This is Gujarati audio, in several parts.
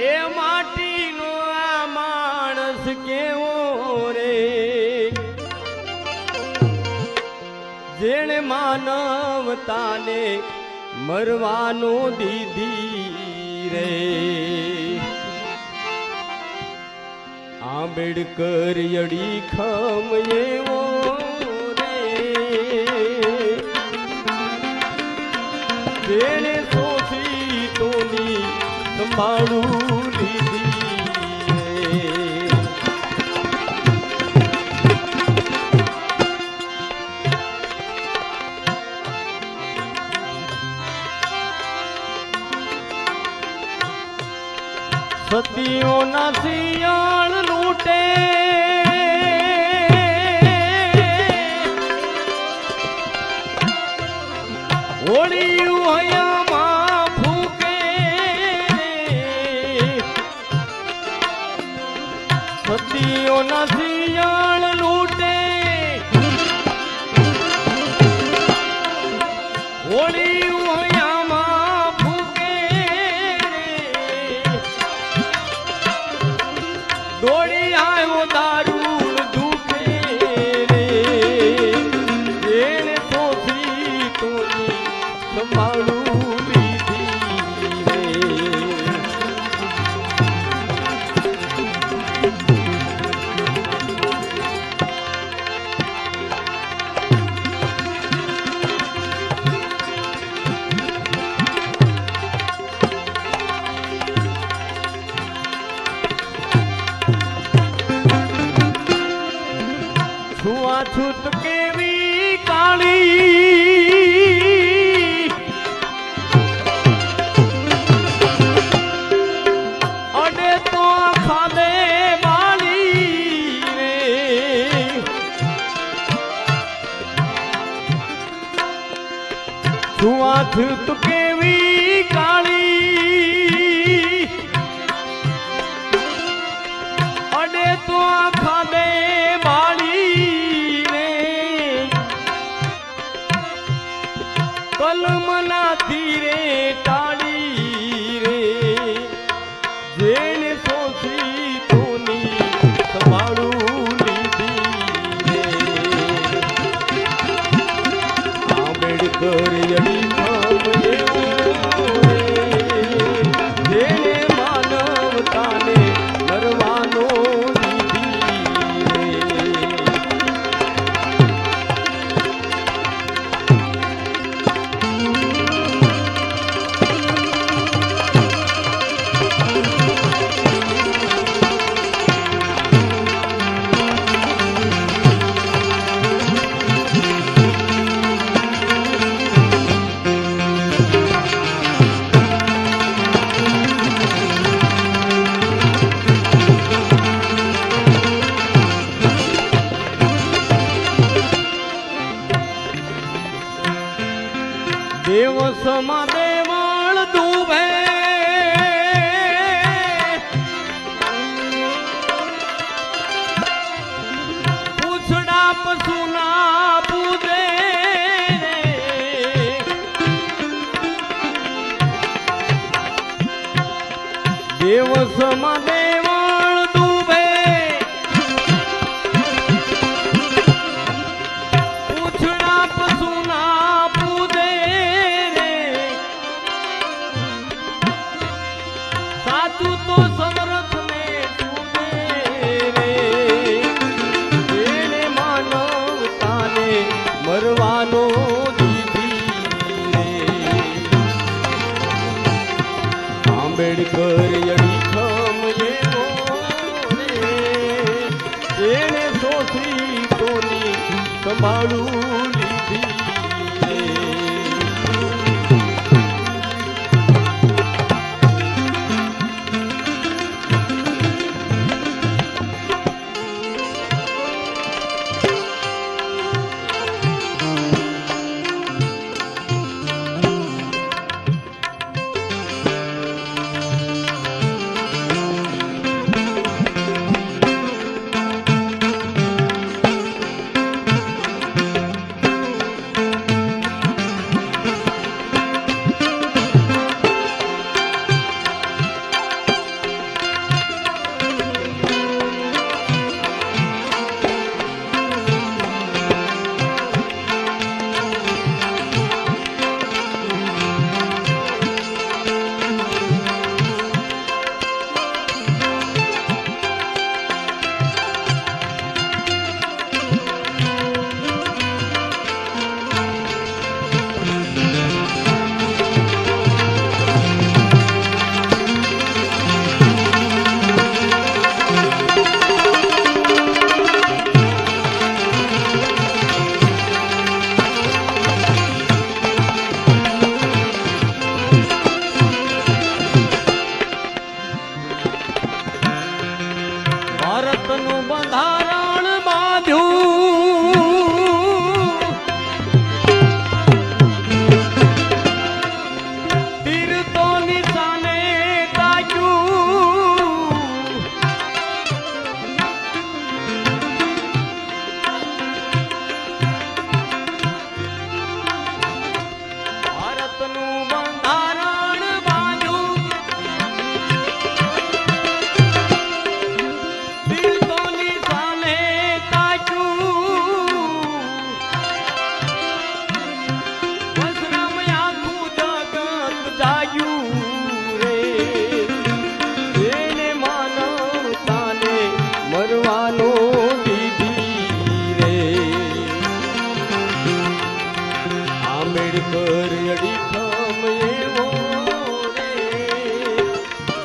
એ માટીનો આ માણસ કેવો રે? જેણે માનવતાને મરવાનો દીધી રે. આંબેડકર અડી ખમ એવો રે. જેણે પાણું લીધી. સતીઓના શિયાળ લૂટે. હોળિયું હયા দিও না છૂત કેવી કાળી. દેવ સમાને করি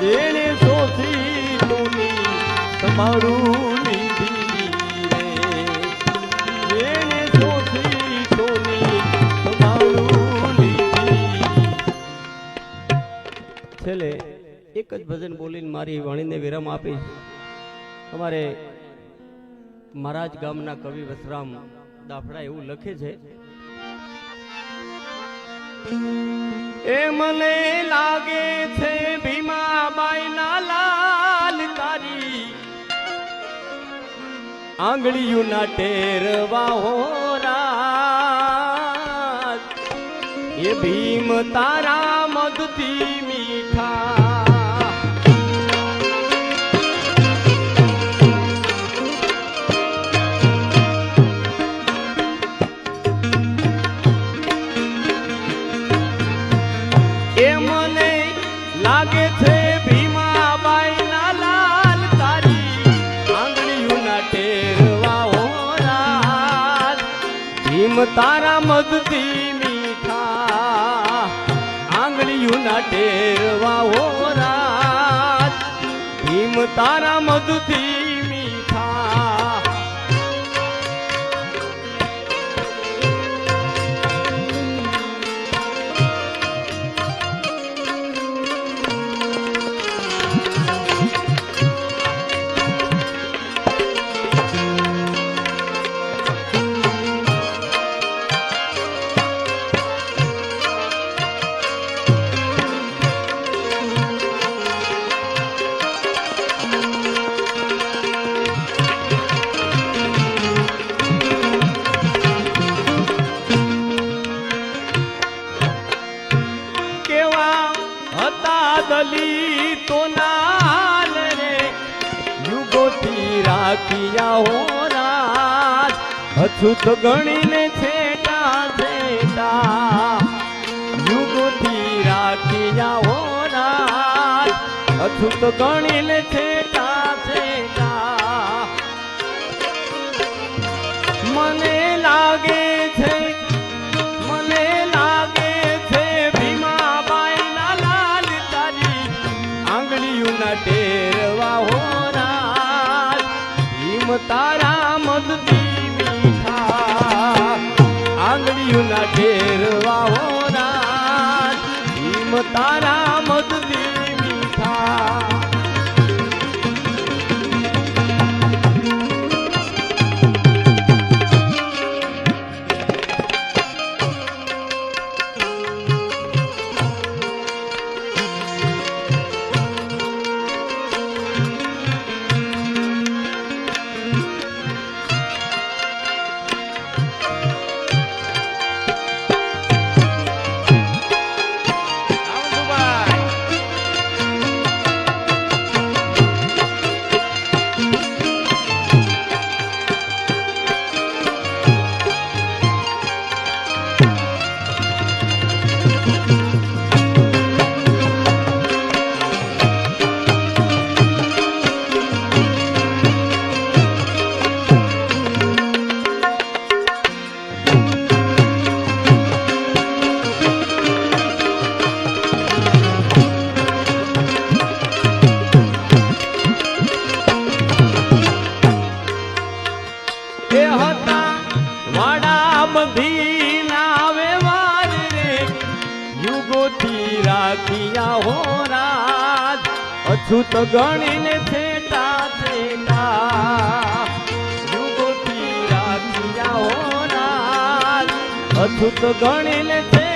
જેણે શોષિતોની તમારું નિધિ રે. શોધી શોષિતોની તમારું નિધિ. છેલ્લે એક જ ભજન બોલીને મારી વાણીને વિરામ આપીશ અમારે મહારાજ ગામના કવિ વસરામ દાફડા એવું લખે છે. એ મને લાગે છે આંગળીઓના ટેરવા હોરા એ ભીમ તારા મદથી ભીમ તારા મદથી મીઠા આંગળીઓના ટેરવા હોરા ભીમ તારા મદથી અછૂત ગણીને છેટા છેટા. યુગથી રાખ્યા રાજ અછૂત ગણીને છેટા આંગળીઓના ટેરવા ભીમ તારા ગણીને છેટા છેટા. યુગોથી રાખી આવો ના અછૂત ગણીને છે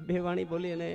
બે વાણી બોલી અને